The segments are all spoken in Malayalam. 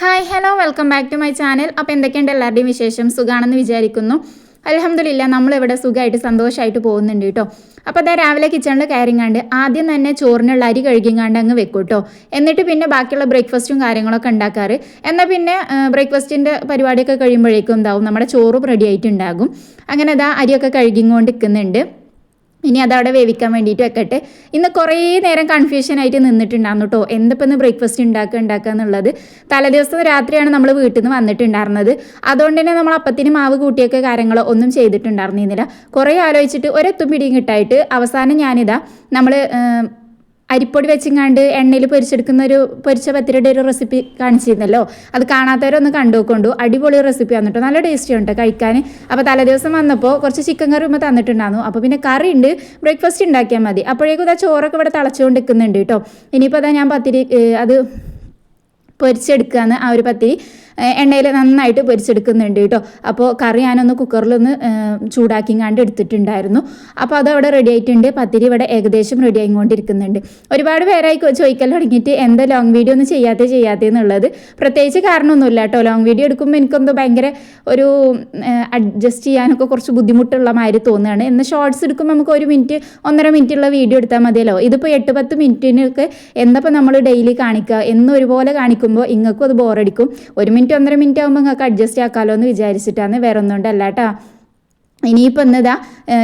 Hi hello welcome back to my channel അപ്പോൾ എന്തൊക്കെയുണ്ട് എല്ലാവരുടെയും വിശേഷം? സുഖാണെന്ന് വിചാരിക്കുന്നു. അലഹമ്മദില്ല നമ്മളിവിടെ സുഖമായിട്ട് സന്തോഷമായിട്ട് പോകുന്നുണ്ട് കേട്ടോ. അപ്പോൾ അതാ രാവിലെ കിച്ചണിൽ കയറിങ്ങാണ്ട് ആദ്യം തന്നെ ചോറിനുള്ള അരി കഴുകിങ്ങാണ്ട് അങ്ങ് വെക്കും കേട്ടോ. എന്നിട്ട് പിന്നെ ബാക്കിയുള്ള ബ്രേക്ക്ഫാസ്റ്റും കാര്യങ്ങളൊക്കെ ഉണ്ടാക്കാറ്. എന്നാൽ പിന്നെ ബ്രേക്ക്ഫാസ്റ്റിന്റെ പരിപാടിയൊക്കെ കഴിയുമ്പോഴേക്കും എന്താവും? നമ്മുടെ ചോറും റെഡി ആയിട്ടുണ്ടാകും അങ്ങനെ അതാ അരിയൊക്കെ കഴുകിങ്ങോണ്ട് നിൽക്കുന്നുണ്ട്. ഇനി അതവിടെ വേവിക്കാൻ വേണ്ടിയിട്ട് വെക്കട്ടെ. ഇന്ന് കുറേ നേരം കൺഫ്യൂഷൻ ആയിട്ട് നിന്നിട്ടുണ്ടായിരുന്നു കേട്ടോ എന്തിപ്പോൾ ബ്രേക്ക്ഫാസ്റ്റ് ഉണ്ടാക്കുക ഉണ്ടാക്കുക എന്നുള്ളത്. തലേദിവസം രാത്രിയാണ് നമ്മൾ വീട്ടിൽ നിന്ന് വന്നിട്ടുണ്ടായിരുന്നത്. അതുകൊണ്ട് തന്നെ നമ്മൾ അപ്പത്തിന് മാവ് കൂട്ടിയൊക്കെ കാര്യങ്ങൾ ഒന്നും ചെയ്തിട്ടുണ്ടായിരുന്നില്ല. കുറേ ആലോചിച്ചിട്ട് ഒരെത്തും പിടിയും കിട്ടായിട്ട് അവസാനം ഞാനിതാ നമ്മൾ അരിപ്പൊടി വെച്ചിങ്ങാണ്ട് എണ്ണയിൽ പൊരിച്ചെടുക്കുന്ന ഒരു പൊരിച്ച പത്തിരിയുടെ ഒരു റെസിപ്പി കാണിച്ചിരുന്നല്ലോ. അത് കാണാത്തവരൊന്ന് കണ്ടുകൊണ്ടു അടിപൊളി റെസിപ്പി വന്നിട്ട് നല്ല ടേസ്റ്റി ഉണ്ട് കഴിക്കാൻ. അപ്പോൾ തലേദിവസം വന്നപ്പോൾ കുറച്ച് ചിക്കൻ കറി ഉമ്മ തന്നിട്ടുണ്ടായിരുന്നു. അപ്പോൾ പിന്നെ കറി ഉണ്ട്. ബ്രേക്ക്ഫാസ്റ്റ് ഉണ്ടാക്കിയാൽ മതി. അപ്പോഴേക്കും ഇതാ ചോറൊക്കെ ഇവിടെ തിളച്ചുകൊണ്ട് നിൽക്കുന്നുണ്ട് കേട്ടോ ഇനിയിപ്പോൾ അതാ ഞാൻ പത്തിരി അത് പൊരിച്ചെടുക്കുകയാണ് ആ ഒരു പത്തിരി. എണ്ണയിൽ നന്നായിട്ട് പൊരിച്ചെടുക്കുന്നുണ്ട് കേട്ടോ. അപ്പോൾ കറി ഞാനൊന്ന് കുക്കറിലൊന്ന് ചൂടാക്കിങ്ങാണ്ട് എടുത്തിട്ടുണ്ടായിരുന്നു. അപ്പോൾ അതവിടെ റെഡി ആയിട്ടുണ്ട്. പത്തിരി ഇവിടെ ഏകദേശം റെഡി ആയിക്കൊണ്ടിരിക്കുന്നുണ്ട്. ഒരുപാട് പേരായി ചോദിക്കൽ തുടങ്ങിയിട്ട് എന്താ ലോങ് വീഡിയോ ഒന്നും ചെയ്യാത്ത ചെയ്യാത്ത എന്നുള്ളത്. പ്രത്യേകിച്ച് കാരണമൊന്നുമില്ല കേട്ടോ. ലോങ് വീഡിയോ എടുക്കുമ്പോൾ എനിക്കൊന്ന് ഭയങ്കര ഒരു അഡ്ജസ്റ്റ് ചെയ്യാനൊക്കെ കുറച്ച് ബുദ്ധിമുട്ടുള്ള മാതിരി തോന്നുകയാണ്. എന്നാൽ ഷോർട്സ് എടുക്കുമ്പോൾ നമുക്ക് ഒരു മിനിറ്റ് ഒന്നര മിനിറ്റ് ഉള്ള വീഡിയോ എടുത്താൽ മതിയല്ലോ. ഇതിപ്പോൾ എട്ട് പത്ത് മിനിറ്റിനൊക്കെ എന്തപ്പോൾ നമ്മൾ ഡെയിലി കാണിക്കുക എന്നൊരുപോലെ കാണിക്കുമ്പോൾ ഇങ്ങൾക്കും അത് ബോറടിക്കും ഒരു മിനിറ്റ് ഒന്നര മിനിറ്റ് ആകുമ്പോൾ നിങ്ങൾക്ക് അഡ്ജസ്റ്റ് ആക്കാമല്ലോ എന്ന് വിചാരിച്ചിട്ടാണ് വേറെ ഒന്നും കേട്ടോ ഇനിയിപ്പോൾ എന്നതാ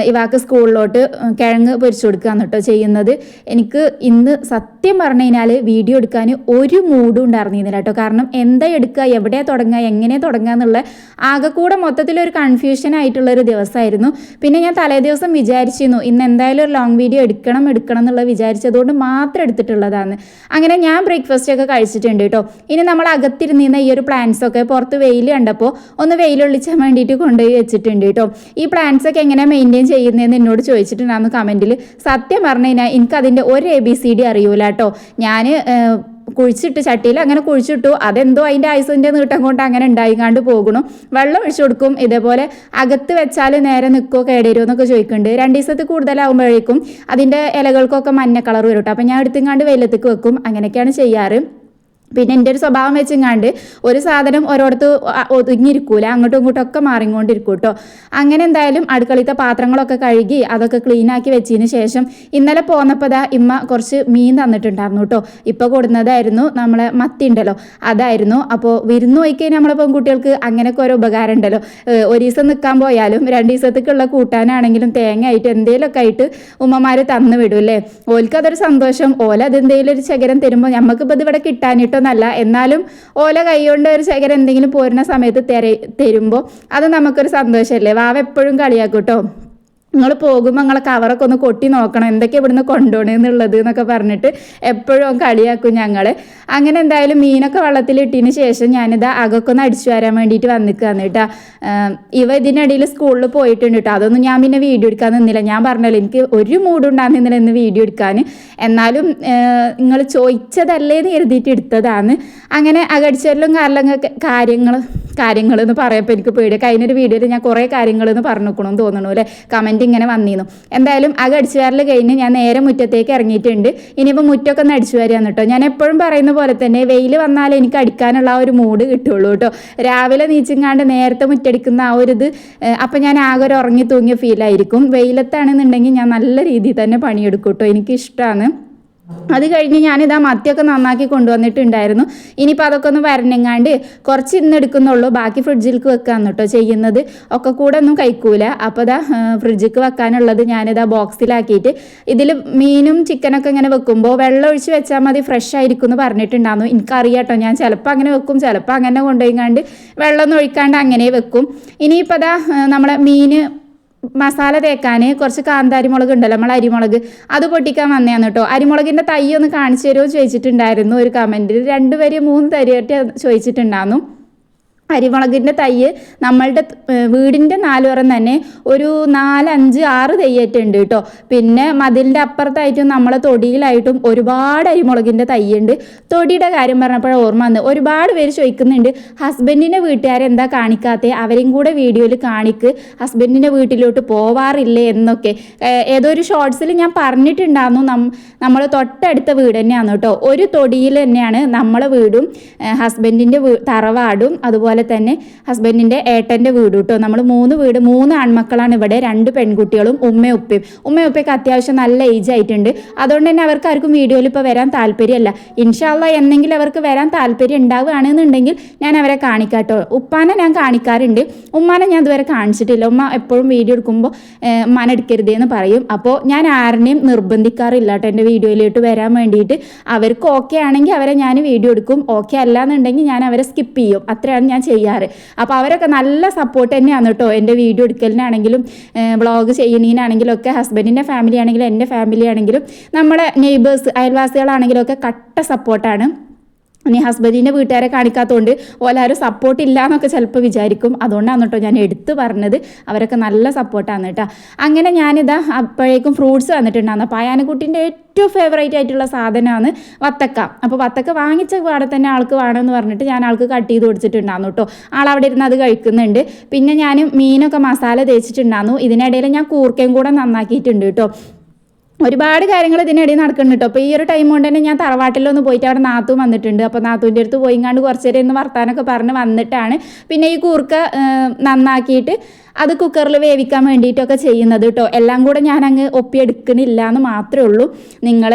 ഇവാക്ക് സ്കൂളിലോട്ട് കിഴങ്ങ് പൊരിച്ചു കൊടുക്കുകയാണ് കേട്ടോ ചെയ്യുന്നത്. എനിക്ക് ഇന്ന് സത്യം പറഞ്ഞു കഴിഞ്ഞാൽ വീഡിയോ എടുക്കാൻ ഒരു മൂഡും ഉണ്ടായിരുന്നില്ല കേട്ടോ കാരണം എന്താ എടുക്കുക എവിടെ തുടങ്ങുക എങ്ങനെ തുടങ്ങുക എന്നുള്ള ആകെ കൂടെ മൊത്തത്തിലൊരു കൺഫ്യൂഷൻ ആയിട്ടുള്ളൊരു ദിവസമായിരുന്നു പിന്നെ ഞാൻ തലേ ദിവസം വിചാരിച്ചിരുന്നു ഇന്ന് എന്തായാലും ഒരു ലോങ് വീഡിയോ എടുക്കണം എടുക്കണം എന്നുള്ളത് വിചാരിച്ചതുകൊണ്ട് മാത്രം എടുത്തിട്ടുള്ളതാണ്. അങ്ങനെ ഞാൻ ബ്രേക്ക്ഫാസ്റ്റ് ഒക്കെ കഴിച്ചിട്ടുണ്ട് കേട്ടോ ഇനി നമ്മൾ അകത്തിരുന്നിരുന്ന ഈ ഒരു പ്ലാന്റ്സൊക്കെ പുറത്ത് വെയിൽ കണ്ടപ്പോൾ ഒന്ന് വെയിലൊള്ളിച്ചാൻ വേണ്ടിയിട്ട് കൊണ്ടുപോയി വെച്ചിട്ടുണ്ട് കേട്ടോ ഈ പ്ലാന്റ്സ് ഒക്കെ എങ്ങനെ മെയിന്റെയിൻ ചെയ്യുന്നതെന്ന് എന്നോട് ചോദിച്ചിട്ടുണ്ടായിരുന്നു കമന്റിൽ സത്യം പറഞ്ഞു കഴിഞ്ഞാൽ എനിക്കതിന്റെ ഒരു എ ബി സി ഡി അറിയൂല കേട്ടോ ഞാൻ കുഴിച്ചിട്ട് ചട്ടിയിൽ അങ്ങനെ കുഴിച്ചിട്ടു. അതെന്തോ അതിന്റെ ഐസിന്റെ നീട്ടം കൊണ്ട് അങ്ങനെ ഉണ്ടായിക്കാണ്ട് പോകണു വെള്ളം ഒഴിച്ചു കൊടുക്കും. ഇതേപോലെ അകത്ത് വെച്ചാൽ നേരെ നിൽക്കുമോ കേടരുമോ എന്നൊക്കെ ചോദിക്കുന്നുണ്ട്. രണ്ട് ദിവസത്തിൽ കൂടുതലാകുമ്പോഴേക്കും അതിന്റെ ഇലകൾക്കൊക്കെ മഞ്ഞ കളർ വരും കേട്ടോ അപ്പം ഞാൻ എടുത്തും കണ്ട് വെയിലത്തേക്ക് വെക്കും. അങ്ങനെയൊക്കെയാണ് ചെയ്യാറ്. പിന്നെ എന്റെ ഒരു സ്വഭാവം വെച്ചെങ്ങാണ്ട് ഒരു സാധനം ഓരോടത്ത് ഒതുങ്ങിയിരിക്കൂല അങ്ങോട്ടും ഇങ്ങോട്ടും ഒക്കെ മാറിക്കൊണ്ടിരിക്കും കേട്ടോ അങ്ങനെ എന്തായാലും അടുക്കളത്തെ പാത്രങ്ങളൊക്കെ കഴുകി അതൊക്കെ ക്ലീൻ ആക്കി വെച്ചതിന് ശേഷം ഇന്നലെ പോന്നപ്പോൾ ദാ ഇമ്മ കുറച്ച് മീൻ തന്നിട്ടുണ്ടായിരുന്നു കേട്ടോ ഇപ്പോൾ കൊടുന്നതായിരുന്നു നമ്മളെ മത്തി ഉണ്ടല്ലോ അതായിരുന്നു. അപ്പോൾ വിരുന്ന് പോയിക്കഴിഞ്ഞാൽ നമ്മളെ പെൺകുട്ടികൾക്ക് അങ്ങനെയൊക്കെ ഓരോ ഉപകാരം ഉണ്ടല്ലോ. ഒരു ദിവസം നിൽക്കാൻ പോയാലും രണ്ട് ദിവസത്തേക്കുള്ള കൂട്ടാനാണെങ്കിലും തേങ്ങ ആയിട്ട് എന്തെങ്കിലുമൊക്കെ ആയിട്ട് ഉമ്മമാർ തന്നു വിടും അല്ലേ ഓൽക്ക് അതൊരു സന്തോഷം. ഓല അതെന്തെങ്കിലും ഒരു ശകരം തരുമ്പോൾ നമുക്കിപ്പോൾ ഇവിടെ കിട്ടാനിട്ടോ കിട്ടുന്നല്ല എന്നാലും ഓല കൈകൊണ്ട് ഒരു ശേഖരം എന്തെങ്കിലും പോരുന്ന സമയത്ത് തെര തരുമ്പോൾ അത് നമുക്കൊരു സന്തോഷമല്ലേ വാവ എപ്പോഴും കളിയാക്കും കേട്ടോ നിങ്ങൾ പോകുമ്പോൾ നിങ്ങളെ കവറൊക്കെ ഒന്ന് കൊട്ടി നോക്കണം. എന്തൊക്കെ ഇവിടുന്ന് കൊണ്ടുപോകണമെന്നുള്ളത് എന്നൊക്കെ പറഞ്ഞിട്ട് എപ്പോഴും കളിയാക്കും ഞങ്ങൾ അങ്ങനെ എന്തായാലും മീനൊക്കെ വെള്ളത്തിലിട്ടതിന് ശേഷം ഞാനിത് അകൊക്കെ ഒന്ന് അടിച്ചു വരാൻ വേണ്ടിയിട്ട് വന്നിക്കാന്ന് കേട്ടോ. ഇവ ഇതിനിടയിൽ സ്കൂളിൽ പോയിട്ടുണ്ട് കേട്ടോ. അതൊന്നും ഞാൻ പിന്നെ വീഡിയോ എടുക്കാൻ നിന്നില്ല. ഞാൻ പറഞ്ഞല്ലോ എനിക്ക് ഒരു മൂടുണ്ടാകുന്നില്ല എന്ന് വീഡിയോ എടുക്കാൻ. എന്നാലും നിങ്ങൾ ചോദിച്ചതല്ലേ എന്ന് കരുതിയിട്ട് എടുത്തതാണ്. അങ്ങനെ അകടിച്ചേരലും കാരണം കാര്യങ്ങൾ കാര്യങ്ങൾ എന്ന് പറയപ്പോൾ എനിക്ക് പേടി കഴിഞ്ഞൊരു വീഡിയോയിൽ ഞാൻ കുറേ കാര്യങ്ങൾ എന്ന് പറഞ്ഞിരിക്കണമെന്ന് തോന്നണു അല്ലേ? കമന്റ് ഇങ്ങനെ വന്നിരുന്നു എന്തായാലും ആ അടിച്ചുവാരൽ കഴിഞ്ഞ് ഞാൻ നേരെ മുറ്റത്തേക്ക് ഇറങ്ങിയിട്ടുണ്ട്. ഇനിയിപ്പോൾ മുറ്റമൊക്കെ ഒന്ന് അടിച്ചു വരികയാണ് കേട്ടോ ഞാൻ എപ്പോഴും പറയുന്ന പോലെ തന്നെ വെയിൽ വന്നാൽ എനിക്ക് അടിക്കാനുള്ള ആ ഒരു മൂഡ് കിട്ടുള്ളൂ കേട്ടോ രാവിലെ നീച്ചിങ്ങാണ്ട് നേരത്തെ മുറ്റടിക്കുന്ന ആ ഒരു ഇത് അപ്പം ഞാൻ ആകെ ഒരു ഉറങ്ങി തൂങ്ങിയ ഫീലായിരിക്കും വെയിലത്താണെന്നുണ്ടെങ്കിൽ ഞാൻ നല്ല രീതിയിൽ തന്നെ പണിയെടുക്കും കേട്ടോ എനിക്കിഷ്ടമാണ് അത് കഴിഞ്ഞ് ഞാനിതാ മത്തിയൊക്കെ നന്നാക്കി കൊണ്ടുവന്നിട്ടുണ്ടായിരുന്നു. ഇനിയിപ്പോൾ അതൊക്കെ ഒന്ന് വരണെങ്ങാണ്ട് കുറച്ച് ഇന്ന് എടുക്കുന്നുള്ളൂ. ബാക്കി ഫ്രിഡ്ജിലേക്ക് വെക്കാന്ന് കേട്ടോ ചെയ്യുന്നത്. ഒക്കെ കൂടെ ഒന്നും കഴിക്കൂല. അപ്പോൾ ഇതാ ഫ്രിഡ്ജിക്ക് വെക്കാനുള്ളത് ഞാനിതാ ബോക്സിലാക്കിയിട്ട് ഇതിൽ മീനും ചിക്കനൊക്കെ ഇങ്ങനെ വെക്കുമ്പോൾ വെള്ളം ഒഴിച്ച് വെച്ചാൽ മതി ഫ്രഷ് ആയിരിക്കും എന്ന് പറഞ്ഞിട്ടുണ്ടായിരുന്നു. എനിക്കറിയാട്ടോ ഞാൻ ചിലപ്പോൾ അങ്ങനെ വെക്കും ചിലപ്പോൾ അങ്ങനെ കൊണ്ടുപോയിങ്ങാണ്ട് വെള്ളമൊന്നും ഒഴിക്കാണ്ട് അങ്ങനെ വെക്കും. ഇനിയിപ്പോൾ അതാ നമ്മളെ മീൻ മസാല തേക്കാൻ കുറച്ച് കാന്താരി മുളക് ഉണ്ടല്ലോ നമ്മൾ അരിമുളക്. അത് പൊട്ടിക്കാൻ വന്നതാണ് കേട്ടോ. അരിമുളകിന്റെ തൈ ഒന്ന് കാണിച്ചു തരുമോ ചോദിച്ചിട്ടുണ്ടായിരുന്നു ഒരു കമന്റിൽ രണ്ട് വരി മൂന്ന് തരിയായിട്ട് ചോദിച്ചിട്ടുണ്ടായിരുന്നു അരിമുളകിന്റെ തൈ നമ്മളുടെ വീടിന്റെ നാലുപുറം തന്നെ ഒരു നാലഞ്ച് ആറ് തൈയായിട്ടുണ്ട് കേട്ടോ. പിന്നെ മതിലിന്റെ അപ്പുറത്തായിട്ടും നമ്മളെ തൊടിയിലായിട്ടും ഒരുപാട് അരിമുളകിന്റെ തൈയുണ്ട് തൊടിയുടെ കാര്യം പറഞ്ഞപ്പോഴാണ് ഓർമ്മ വന്ന് ഒരുപാട് പേര് ചോദിക്കുന്നുണ്ട് ഹസ്ബൻഡിന്റെ വീട്ടുകാരെന്താ കാണിക്കാത്തേ? അവരെയും കൂടെ വീഡിയോയിൽ കാണിക്ക്. ഹസ്ബൻഡിന്റെ വീട്ടിലോട്ട് പോവാറില്ലേ? എന്നൊക്കെ. ഏതോ ഒരു ഷോർട്സിൽ ഞാൻ പറഞ്ഞിട്ടുണ്ടായിരുന്നു. നമ്മൾ തൊട്ടടുത്ത വീട് തന്നെയാണ് കേട്ടോ. ഒരു തൊടിയിൽ തന്നെയാണ് നമ്മളെ വീടും ഹസ്ബൻഡിന്റെ തറവാടും അതുപോലെ തന്നെ ഹസ്ബൻഡിന്റെ ഏട്ടന്റെ വീട് കേട്ടോ നമ്മൾ മൂന്ന് വീട് മൂന്ന് ആൺമക്കളാണ് ഇവിടെ. രണ്ട് പെൺകുട്ടികളും ഉമ്മയും ഉപ്പയും. ഉമ്മയും ഉപ്പയൊക്കെ അത്യാവശ്യം നല്ല ഏജ് ആയിട്ടുണ്ട്. അതുകൊണ്ട് തന്നെ അവർക്ക് ആർക്കും വീഡിയോയിൽ ഇപ്പോൾ വരാൻ താല്പര്യമല്ല. ഇൻഷാല്ല എന്നെങ്കിലും അവർക്ക് വരാൻ താല്പര്യം ഉണ്ടാവുകയാണെന്നുണ്ടെങ്കിൽ ഞാൻ അവരെ കാണിക്കാട്ടോ. ഉപ്പാനെ ഞാൻ കാണിക്കാറുണ്ട്. ഉമ്മാനെ ഞാൻ ഇതുവരെ കാണിച്ചിട്ടില്ല. ഉമ്മ എപ്പോഴും വീഡിയോ എടുക്കുമ്പോൾ ഉമ്മാനെ എടുക്കരുത് എന്ന് പറയും. അപ്പോൾ ഞാൻ ആരെയും നിർബന്ധിക്കാറില്ല കേട്ടോ എന്റെ വീഡിയോയിലോട്ട് വരാൻ വേണ്ടിയിട്ട്. അവർക്ക് ഓക്കെ ആണെങ്കിൽ അവരെ ഞാൻ വീഡിയോ എടുക്കും. ഓക്കെ അല്ല എന്നുണ്ടെങ്കിൽ ഞാൻ അവരെ സ്കിപ്പ് ചെയ്യും. അത്രയാണ് ഞാൻ ചെയ്യാറ്. അപ്പോൾ അവരൊക്കെ നല്ല സപ്പോർട്ട് തന്നെയാണ് കേട്ടോ എന്റെ വീഡിയോ എടുക്കലിനാണെങ്കിലും വ്ളോഗ് ചെയ്യുന്നതിനാണെങ്കിലും ഒക്കെ ഹസ്ബൻഡിന്റെ ഫാമിലി ആണെങ്കിലും എന്റെ ഫാമിലി ആണെങ്കിലും നമ്മളെ നെയ്ബേഴ്സ് അയൽവാസികളാണെങ്കിലും ഒക്കെ കട്ട സപ്പോർട്ടാണ് ഇനി ഹസ്ബൻഡിന്റെ വീട്ടുകാരെ കാണിക്കാത്തതുകൊണ്ട് ഓലാരും സപ്പോർട്ട് ഇല്ല എന്നൊക്കെ ചിലപ്പോൾ വിചാരിക്കും. അതുകൊണ്ടാണ് കേട്ടോ ഞാൻ എടുത്തു പറഞ്ഞത്. അവരൊക്കെ നല്ല സപ്പോർട്ടാണ് കേട്ടോ അങ്ങനെ ഞാനിതാ അപ്പോഴേക്കും ഫ്രൂട്ട്സ് വന്നിട്ടുണ്ടായിരുന്നു അപ്പോൾ അയാനക്കുട്ടിന്റെ ഏറ്റവും ഫേവറേറ്റ് ആയിട്ടുള്ള സാധനമാണ് വത്തക്ക. അപ്പോൾ വത്തക്ക വാങ്ങിച്ച പാടെ തന്നെ ആൾക്ക് വേണമെന്ന് പറഞ്ഞിട്ട് ഞാൻ ആൾക്ക് കട്ട് ചെയ്ത് കൊടുത്തിട്ടുണ്ടായിരുന്നു കേട്ടോ ആൾ അവിടെ ഇരുന്ന് അത് കഴിക്കുന്നുണ്ട്. പിന്നെ ഞാൻ മീനൊക്കെ മസാല തേച്ചിട്ടുണ്ടായിരുന്നു ഇതിനിടയിൽ ഞാൻ കൂർക്കയും കൂടെ നന്നാക്കിയിട്ടുണ്ട് കേട്ടോ ഒരുപാട് കാര്യങ്ങൾ ഇതിനിടയിൽ നടക്കുന്നുണ്ട് കേട്ടോ. അപ്പോൾ ഈ ഒരു ടൈം കൊണ്ട് തന്നെ ഞാൻ തറവാട്ടിലൊന്ന് പോയിട്ട് അവിടെ നാത്തു വന്നിട്ടുണ്ട്. അപ്പോൾ നാത്തൂന്റെ അടുത്ത് പോയി പോയിങ്ങാണ്ട് കുറച്ച് നേരം ഇന്ന് വർത്താനൊക്കെ പറഞ്ഞ് വന്നിട്ടാണ് പിന്നെ ഈ കൂർക്ക നന്നാക്കിയിട്ട് അത് കുക്കറിൽ വേവിക്കാൻ വേണ്ടിയിട്ടൊക്കെ ചെയ്യുന്നത് കേട്ടോ. എല്ലാം കൂടെ ഞാൻ അങ്ങ് ഒപ്പിയെടുക്കണില്ല എന്ന് മാത്രമേ ഉള്ളൂ. നിങ്ങൾ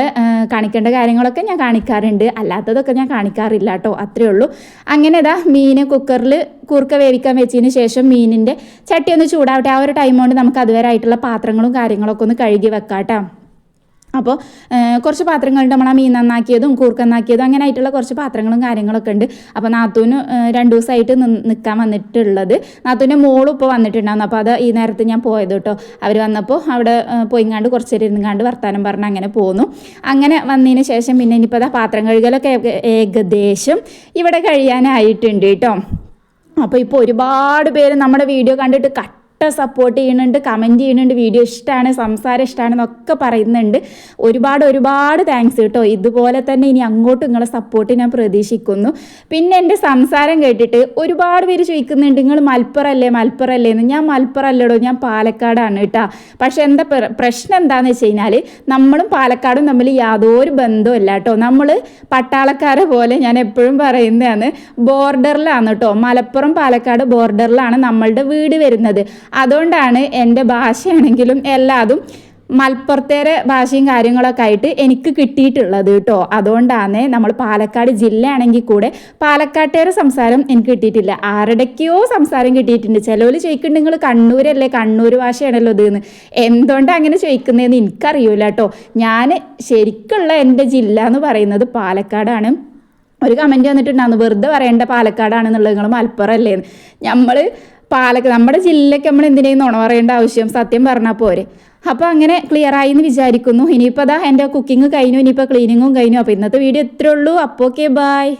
കാണിക്കേണ്ട കാര്യങ്ങളൊക്കെ ഞാൻ കാണിക്കാറുണ്ട്. അല്ലാത്തതൊക്കെ ഞാൻ കാണിക്കാറില്ല കേട്ടോ. അത്രേ ഉള്ളൂ. അങ്ങനെ ഇതാ മീൻ കുക്കറിൽ കൂർക്ക വേവിക്കാൻ വെച്ചതിന് ശേഷം മീനിന്റെ ചട്ടി ഒന്ന് ചൂടാവട്ടെ. ആ ഒരു ടൈം കൊണ്ട് നമുക്ക് അതുവരെ ആയിട്ടുള്ള പാത്രങ്ങളും കാര്യങ്ങളൊക്കെ ഒന്ന് കഴുകി വെക്കാം കേട്ടോ അപ്പോൾ കുറച്ച് പാത്രങ്ങളുണ്ട് നമ്മൾ ആ മീൻ നന്നാക്കിയതും കൂർക്ക നന്നാക്കിയതും അങ്ങനെ ആയിട്ടുള്ള കുറച്ച് പാത്രങ്ങളും കാര്യങ്ങളൊക്കെ ഉണ്ട്. അപ്പോൾ നാത്തൂന് രണ്ട് ദിവസമായിട്ട് നിൽക്കാൻ വന്നിട്ടുള്ളത്. നാത്തൂന്റെ മോളും ഇപ്പോൾ വന്നിട്ടുണ്ടായിരുന്നു. അപ്പോൾ അത് ഈ നേരത്തെ ഞാൻ പോയത് കേട്ടോ. അവർ വന്നപ്പോൾ അവിടെ പോയി പോയിങ്ങാണ്ട് കുറച്ച് നേരം ഇരുന്നുങ്ങാണ്ട് വർത്താനം പറഞ്ഞ് അങ്ങനെ പോന്നു. അങ്ങനെ വന്നതിന് ശേഷം പിന്നെ ഇനിയിപ്പോൾ അതാ പാത്രം കഴുകലൊക്കെ ഏകദേശം ഇവിടെ കഴിയാനായിട്ടുണ്ട് കേട്ടോ. അപ്പോൾ ഇപ്പോൾ ഒരുപാട് പേര് നമ്മുടെ വീഡിയോ കണ്ടിട്ട് കട്ട സപ്പോർട്ട് ചെയ്യുന്നുണ്ട് കമന്റ് ചെയ്യുന്നുണ്ട് വീഡിയോ ഇഷ്ടമാണ് സംസാരം ഇഷ്ടമാണെന്നൊക്കെ പറയുന്നുണ്ട്. ഒരുപാട് ഒരുപാട് താങ്ക്സ് കേട്ടോ. ഇതുപോലെ തന്നെ ഇനി അങ്ങോട്ടും നിങ്ങളെ സപ്പോർട്ട് ഞാൻ പ്രതീക്ഷിക്കുന്നു. പിന്നെ എന്റെ സംസാരം കേട്ടിട്ട് ഒരുപാട് പേര് ചോദിക്കുന്നുണ്ട് നിങ്ങൾ മലപ്പുറമല്ലേ മലപ്പുറമല്ലേ എന്ന്. ഞാൻ മലപ്പുറമല്ലടോ ഞാൻ പാലക്കാടാണ് കേട്ടോ. പക്ഷെ എന്താ പ്രശ്നം എന്താണെന്ന് വെച്ച് കഴിഞ്ഞാൽ നമ്മളും പാലക്കാടും തമ്മിൽ യാതൊരു ബന്ധവുമില്ല കേട്ടോ. നമ്മൾ പട്ടാളക്കാരെ പോലെ ഞാൻ എപ്പോഴും പറയുന്നതാണ് ബോർഡറിലാണ് കേട്ടോ. മലപ്പുറം പാലക്കാട് ബോർഡറിലാണ് നമ്മളുടെ വീട് വരുന്നത്. അതുകൊണ്ടാണ് എന്റെ ഭാഷയാണെങ്കിലും എല്ലാതും മലപ്പുറത്തേരെ ഭാഷയും കാര്യങ്ങളൊക്കെ ആയിട്ട് എനിക്ക് കിട്ടിയിട്ടുള്ളത് കേട്ടോ. അതുകൊണ്ടാണ് നമ്മൾ പാലക്കാട് ജില്ലയാണെങ്കിൽ കൂടെ പാലക്കാട്ടേരെ സംസാരം എനിക്ക് കിട്ടിയിട്ടില്ല. ആരുടെക്കെയോ സംസാരം കിട്ടിയിട്ടുണ്ട്. ചിലവർ ചോദിക്കുന്നുണ്ട് നിങ്ങൾ കണ്ണൂരല്ലേ? കണ്ണൂർ ഭാഷയാണല്ലോ ഇതെന്ന് എന്തുകൊണ്ടാണ് അങ്ങനെ ചോദിക്കുന്നതെന്ന് എനിക്കറിയൂല കേട്ടോ. ഞാൻ ശരിക്കുള്ള എന്റെ ജില്ല എന്ന് പറയുന്നത് പാലക്കാടാണ്. ഒരു കമന്റ് വന്നിട്ടുണ്ടായിരുന്നു വെറുതെ പറയേണ്ട പാലക്കാടാണെന്നുള്ളത്. നിങ്ങൾ മലപ്പുറം അല്ലേന്ന് നമ്മൾ പാലക്കാട് നമ്മുടെ ജില്ലയ്ക്ക് നമ്മൾ എന്തിനേന്ന് നുണ പറയേണ്ട ആവശ്യം സത്യം പറഞ്ഞാൽ പോരെ. അപ്പോൾ അങ്ങനെ ക്ലിയർ ആയി എന്ന് വിചാരിക്കുന്നു. ഇനിയിപ്പോൾ അതാ എന്റെ കുക്കിംഗ് കഴിഞ്ഞു ഇനിയിപ്പോൾ ക്ലീനിങ്ങും കഴിഞ്ഞു. അപ്പോൾ ഇന്നത്തെ വീഡിയോ ഇത്രയുള്ളൂ അപ്പോൾ ഓക്കെ ബായ്